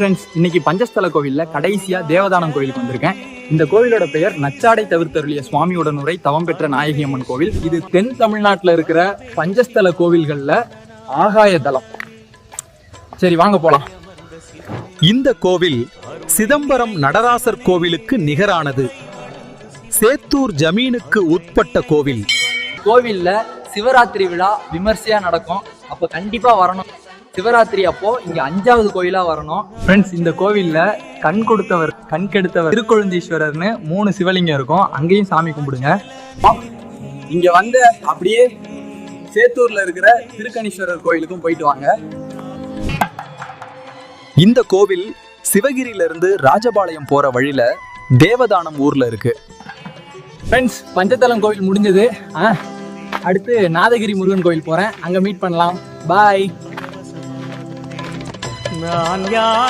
Friends இன்னைக்கு பஞ்சஸ்தல கோவில்ல கடைசியா தேவதானம் கோவிலுக்கு வந்திருக்கேன். இந்த கோவிலோட பெயர் நச்சாடை தவிர்த்தருளிய சுவாமியுடன் உரை தவம் பெற்ற நாயகி அம்மன் கோவில். இது தென் தமிழ்நாட்டுல இருக்கிற பஞ்சஸ்தல கோவில்கள்ல ஆகாய தலம். சரி வாங்க போலாம். இந்த கோவில் சிதம்பரம் நடராசர் கோவிலுக்கு நிகரானது. சேத்தூர் ஜமீனுக்கு உட்பட்ட கோவில். கோவில்ல சிவராத்திரி விழா விமர்சையா நடக்கும். அப்ப கண்டிப்பா வரணும். சிவராத்திரி அப்போ இங்க அஞ்சாவது கோயிலா வரணும். ஃப்ரெண்ட்ஸ் இந்த கோவில்ல கண் கொடுத்தவர் கண் கெடுத்தவர் திருக்கொழுந்தீஸ்வரர்னு மூணு சிவலிங்கம் இருக்கும். அங்கேயும் சாமி கும்பிடுங்க. இங்க வந்து அப்படியே சேத்தூர்ல இருக்கிற திருக்கணீஸ்வரர் கோயிலுக்கும் போயிட்டு வாங்க. இந்த கோவில் சிவகிரியிலிருந்து ராஜபாளையம் போற வழியில தேவதானம் ஊர்ல இருக்கு. ஃப்ரெண்ட்ஸ் பஞ்சத்தலம் கோவில் முடிஞ்சது. அடுத்து நாதகிரி முருகன் கோயில் போறேன். அங்க மீட் பண்ணலாம். பாய் நான் யார்